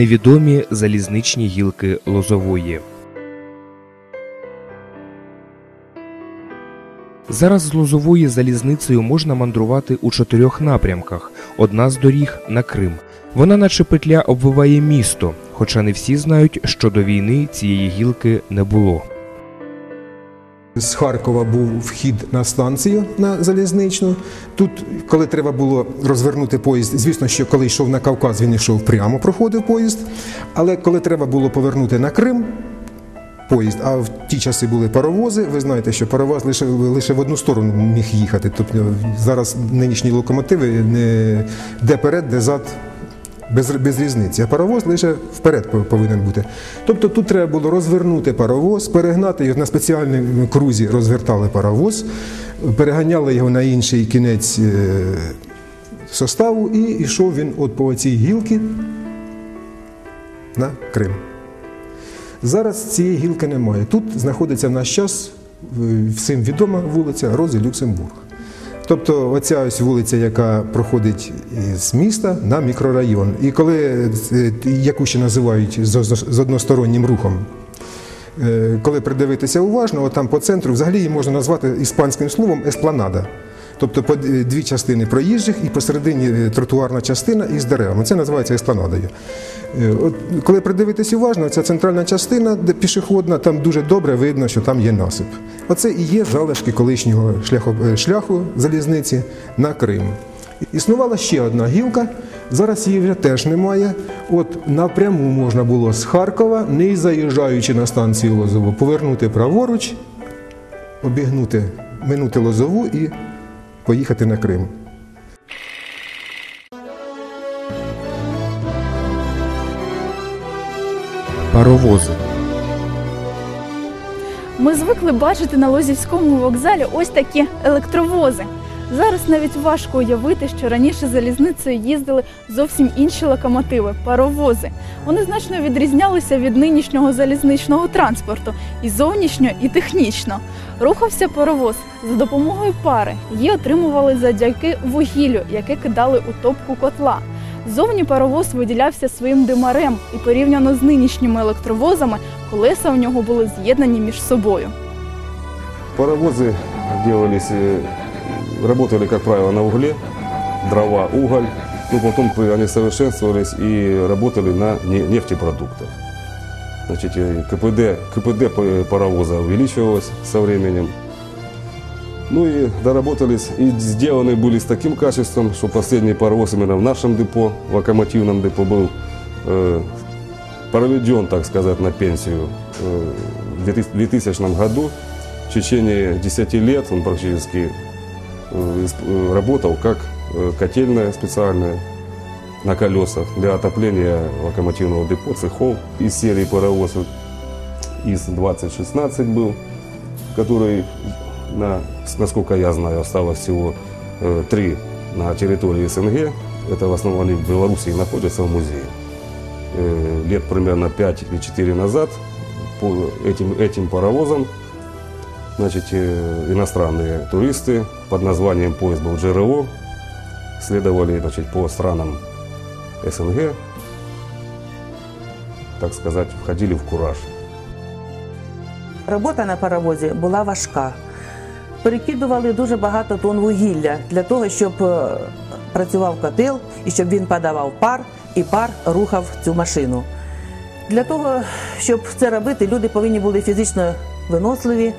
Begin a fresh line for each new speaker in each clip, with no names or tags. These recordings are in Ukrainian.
Невідомі залізничні гілки Лозової. Зараз з Лозової залізницею можна мандрувати у чотирьох напрямках. Одна з доріг на Крим. Вона, наче петля, обвиває місто, хоча не всі знають, що до війни цієї гілки не було.
З Харкова був вхід на станцію на залізничну. Тут, коли треба було розвернути поїзд, звісно, що коли йшов на Кавказ, він йшов прямо, проходив поїзд. Але коли треба було повернути на Крим поїзд, а в ті часи були паровози, ви знаєте, що паровоз лише, лише в одну сторону міг їхати. Тобто зараз нинішні локомотиви не де перед, де зад. Без, без різниці, а паровоз лише вперед повинен бути. Тобто тут треба було розвернути паровоз, перегнати його на спеціальній крузі, розвертали паровоз, переганяли його на інший кінець е, составу, і йшов він от по цій гілці на Крим. Зараз цієї гілки немає. Тут знаходиться в наш час всім відома вулиця Розі Люксембург. Тобто оця ось вулиця, яка проходить з міста на мікрорайон. І коли е, яку ще називають з одностороннім рухом, е, коли придивитися уважно, от там по центру взагалі її можна назвати іспанським словом еспланада. Тобто по дві частини проїжджих і посередині е, тротуарна частина із деревами. Це називається еспланадою. Е, От, коли придивитись уважно, ця центральна частина, де пішохідна, там дуже добре видно, що там є насип. Оце і є залишки колишнього шляху, е, шляху залізниці на Крим. Існувала ще одна гілка, зараз її вже теж немає. От напряму можна було з Харкова, не заїжджаючи на станцію Лозово, повернути праворуч, обігнути, минути Лозову і поїхати на Крим.
Паровози.
Ми звикли бачити на Лозівському вокзалі ось такі електровози. Зараз навіть важко уявити, що раніше залізницею їздили зовсім інші локомотиви паровози. Вони значно відрізнялися від нинішнього залізничного транспорту і зовнішньо, і технічно. Рухався паровоз за допомогою пари. Її отримували завдяки вугіллю, яке кидали у топку котла. Зовні паровоз виділявся своїм димарем, і порівняно з нинішніми електровозами колеса у нього були з'єднані між собою.
Паровозы делались, э, работали, как правило, на угле, дрова, уголь. Ну, потом они совершенствовались и работали на не- нефтепродуктах. Значит, э, КПД, КПД паровоза увеличивалось со временем. Ну и доработались, и сделаны были с таким качеством, что последний паровоз именно в нашем депо, в локомотивном депо был э, проведен, так сказать, на пенсию э, в 2000 2000 году. В течение 10 лет он практически работал как э, котельная специальная на колесах для отопления локомотивного депо, цехов. Из серии паровозов ИС-2016 был, который, на, насколько я знаю, осталось всего э, три на территории СНГ. Это в основном они в Беларуси находятся в музее. Э, лет примерно 5 или 4 назад по этим, этим паровозам значит, э, иностранные туристы под названием поезд был ЖРО следовали значит, по странам СНГ, так сказать, входили в кураж.
Робота на паровозі була важка. Перекидували дуже багато тонн вугілля для того, щоб е, працював котел і щоб він подавав пар, і пар рухав цю машину. Для того, щоб це робити, люди повинні були фізично виносливі,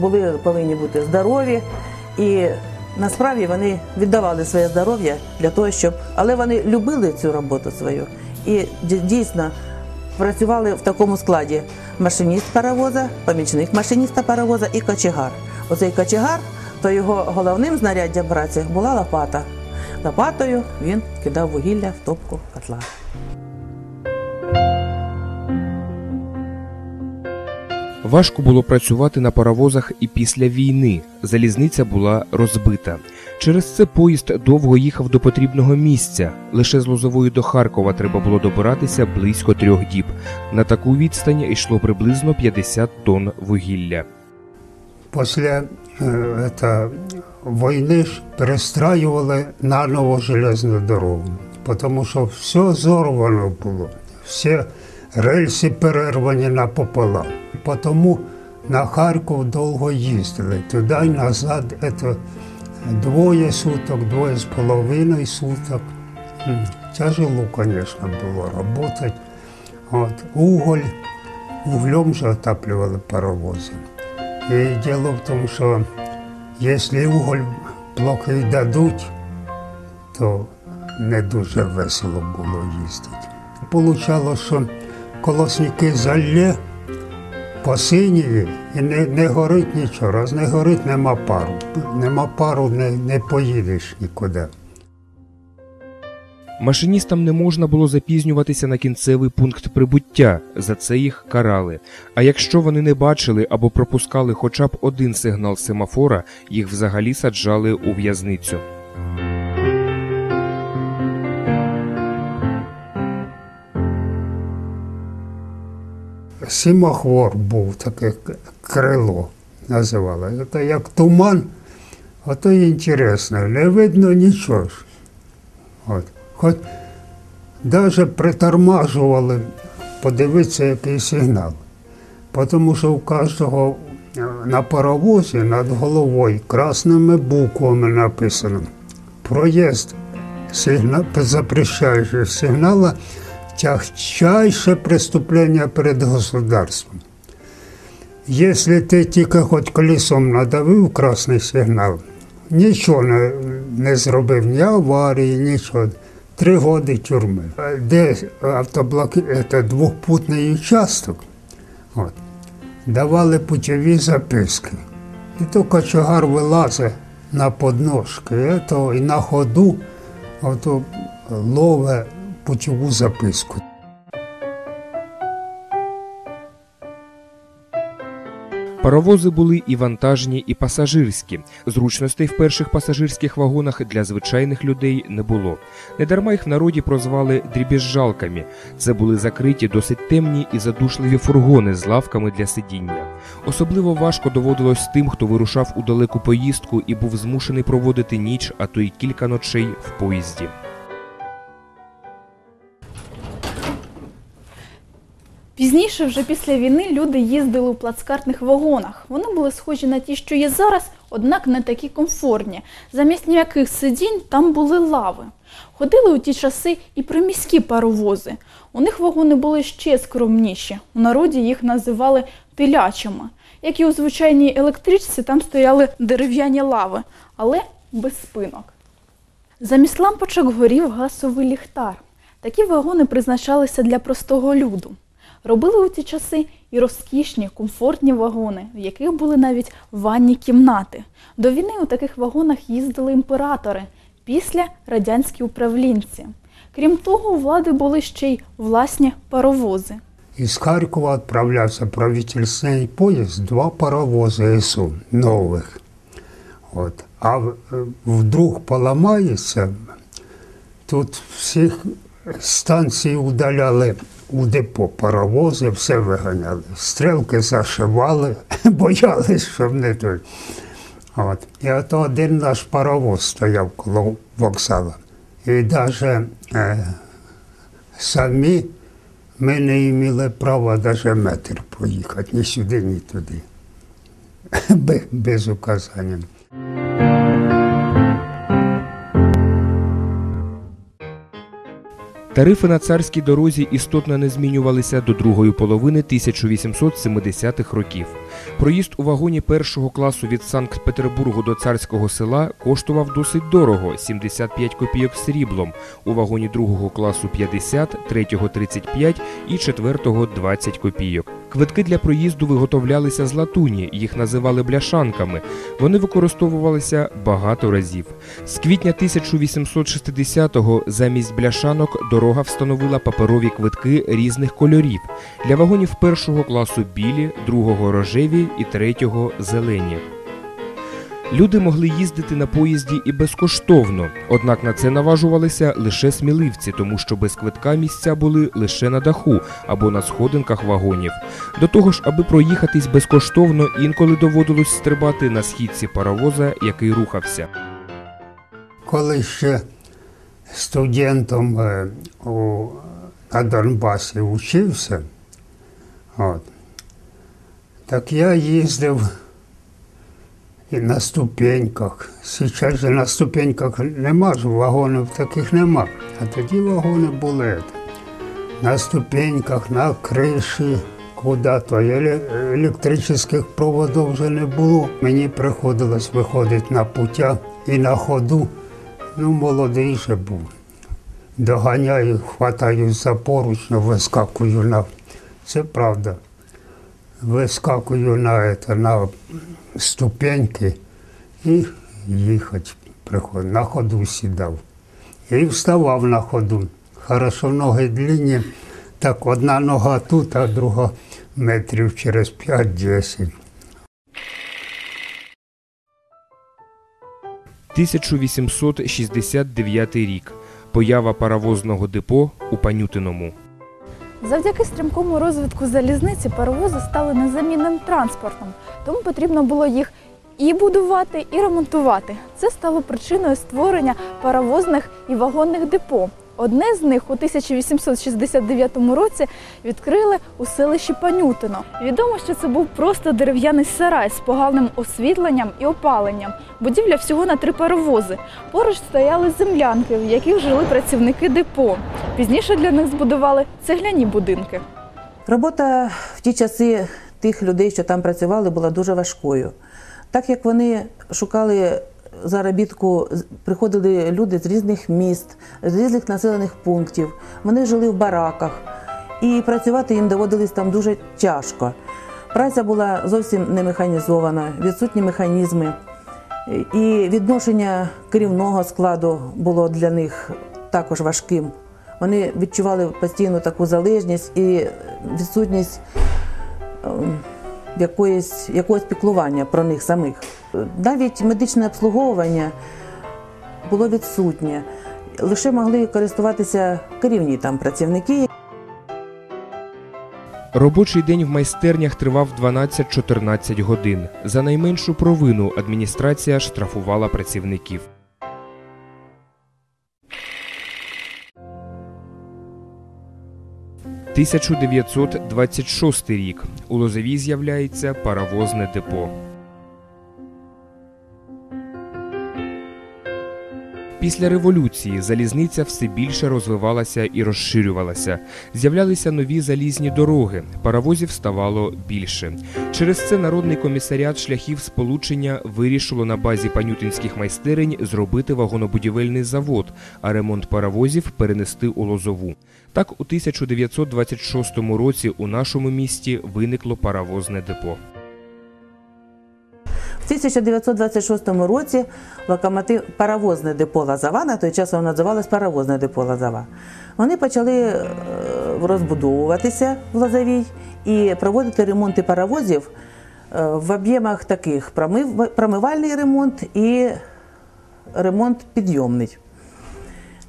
були повинні бути здорові. І насправді вони віддавали своє здоров'я для того, щоб. Але вони любили цю роботу свою. І дійсно працювали в такому складі машиніст паровоза, помічник машиніста паровоза і кочегар. Оцей кочегар, то його головним знаряддям праці була лопата. Лопатою він кидав вугілля в топку котла.
Важко було працювати на паровозах і після війни. Залізниця була розбита. Через це поїзд довго їхав до потрібного місця. Лише з Лозової до Харкова треба було добиратися близько трьох діб. На таку відстань йшло приблизно 50 тонн вугілля.
После э, это, войны ж перестраивали наново железную дорогу, потому что все взорвано было. всі рельси перервані напополам. Тому на Харків довго їздили. Туди й назад це двоє суток, двоє з половиною суток. Тяжело, звісно, було працювати. От, уголь, углем же отапливали паровози. І діло в тому, що якщо уголь плохо дадуть, то не дуже весело було їздити. Получало, що колосники залє, посиніє і не, не горить нічого. Раз не горить, нема пару. Нема пару, не, не поїдеш нікуди.
Машиністам не можна було запізнюватися на кінцевий пункт прибуття, за це їх карали. А якщо вони не бачили або пропускали хоча б один сигнал семафора, їх взагалі саджали у в'язницю.
Сімохвор був таке крило, називали. Це як туман, а то інтересно, не видно нічого. ж. От. Хоч навіть притормажували, подивитися, який сигнал. Тому що у кожного е, на паровозі над головою красними буквами написано проїзд сигнал, запрещаючого сигнала тягчайше преступлення перед государством. Якщо ти тільки хоч колесом надавив красний сигнал, нічого не, не зробив, ні аварії, нічого. Три роки тюрми. Де автоблоки, це двохпутний участок, от, давали путеві записки. І то кочегар вилазить на подножки, і, то, на ходу ото лове путеву записку.
Паровози були і вантажні, і пасажирські. Зручностей в перших пасажирських вагонах для звичайних людей не було. Недарма їх в народі прозвали дрібіжжалками. Це були закриті, досить темні і задушливі фургони з лавками для сидіння. Особливо важко доводилось тим, хто вирушав у далеку поїздку і був змушений проводити ніч, а то й кілька ночей в поїзді.
Пізніше, вже після війни, люди їздили у плацкартних вагонах. Вони були схожі на ті, що є зараз, однак не такі комфортні. Замість м'яких сидінь там були лави. Ходили у ті часи і приміські паровози. У них вагони були ще скромніші. У народі їх називали телячими. Як і у звичайній електричці, там стояли дерев'яні лави, але без спинок. Замість лампочок горів газовий ліхтар. Такі вагони призначалися для простого люду. Робили у ті часи і розкішні, комфортні вагони, в яких були навіть ванні кімнати. До війни у таких вагонах їздили імператори, після радянські управлінці. Крім того, у влади були ще й власні паровози.
Из Харькова отправлялся правительственный поезд, два паровоза СУ новых. Вот. А в- э, вдруг поломается, тут всіх станцій удаляли у депо паровози, все виганяли. Стрілки зашивали, боялись, щоб не той. От. І от один наш паровоз стояв коло вокзалу. І навіть е, самі ми не мали права навіть метр проїхати, ні сюди, ні туди. Без указання.
Тарифи на царській дорозі істотно не змінювалися до другої половини 1870-х років. Проїзд у вагоні першого класу від Санкт-Петербургу до царського села коштував досить дорого 75 копійок сріблом, у вагоні другого класу 50, третього 35 і четвертого 20 копійок. Квитки для проїзду виготовлялися з латуні, їх називали бляшанками. Вони використовувалися багато разів. З квітня 1860-го замість бляшанок дорога встановила паперові квитки різних кольорів. Для вагонів першого класу білі, другого рожеві і третього зелені. Люди могли їздити на поїзді і безкоштовно, однак на це наважувалися лише сміливці, тому що без квитка місця були лише на даху або на сходинках вагонів. До того ж, аби проїхатись безкоштовно, інколи доводилось стрибати на східці паровоза, який рухався.
Коли ще студентом е, у на Донбасі вчився, от, так я їздив і на ступеньках. Зараз же на ступеньках нема ж, вагонів таких нема. А тоді вагони були. На ступеньках, на криші, куди то. Еле- Електричних проводів вже не було. Мені приходилось виходити на путя і на ходу. Ну, молодий же був. Доганяю, хватаю за поручню, вискакую на. Це правда. Вискакую на, это, на ступеньки і їхати приходив. На ходу сідав. І вставав на ходу. Хорошо, ноги длинні. Так одна нога тут, а друга метрів через 5-10.
1869 рік. Поява паровозного депо у Панютиному.
Завдяки стрімкому розвитку залізниці паровози стали незамінним транспортом, тому потрібно було їх і будувати, і ремонтувати. Це стало причиною створення паровозних і вагонних депо. Одне з них у 1869 році відкрили у селищі Панютино. Відомо, що це був просто дерев'яний сарай з поганим освітленням і опаленням. Будівля всього на три паровози. Поруч стояли землянки, в яких жили працівники депо. Пізніше для них збудували цегляні будинки.
Робота в ті часи тих людей, що там працювали, була дуже важкою. Так як вони шукали заробітку, приходили люди з різних міст, з різних населених пунктів. Вони жили в бараках, і працювати їм доводилось там дуже тяжко. Праця була зовсім не механізована, відсутні механізми. І відношення керівного складу було для них також важким. Вони відчували постійну таку залежність і відсутність ем, якоїсь, якогось піклування про них самих. Навіть медичне обслуговування було відсутнє. Лише могли користуватися керівні там працівники,
Робочий день в майстернях тривав 12-14 годин. За найменшу провину адміністрація штрафувала працівників. «1926 рік. У Лозові з'являється паровозне депо. Після революції залізниця все більше розвивалася і розширювалася. З'являлися нові залізні дороги, паровозів ставало більше. Через це народний комісаріат шляхів сполучення вирішило на базі панютинських майстерень зробити вагонобудівельний завод, а ремонт паровозів перенести у Лозову. Так, у 1926 році у нашому місті виникло паровозне депо.
В 1926 році локомотив паровозне депо Лазава, на той час воно називалось паровозне депо Лазава. Вони почали е, розбудовуватися в Лозовій і проводити ремонти паровозів е, в об'ємах таких промив- промивальний ремонт і ремонт підйомний.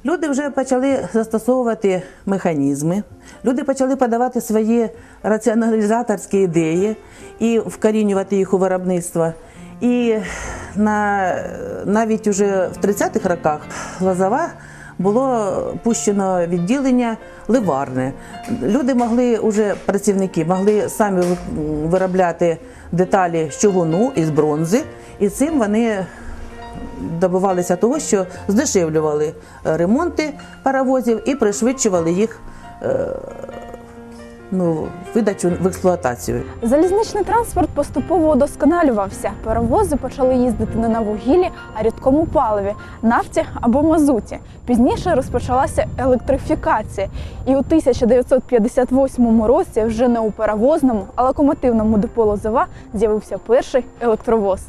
Люди вже почали застосовувати механізми, люди почали подавати свої раціоналізаторські ідеї і вкорінювати їх у виробництво. І на, навіть уже в 30-х роках Лозова було пущено відділення ливарне. Люди могли, уже працівники могли самі виробляти деталі з чугуну і бронзи, і цим вони добивалися того, що здешевлювали ремонти паровозів і пришвидшували їх е, ну, видачу в експлуатацію.
Залізничний транспорт поступово удосконалювався. Паровози почали їздити не на вугіллі, а рідкому паливі, нафті або мазуті. Пізніше розпочалася електрифікація, і у 1958 році вже не у паровозному, а локомотивному депо Лозова з'явився перший електровоз.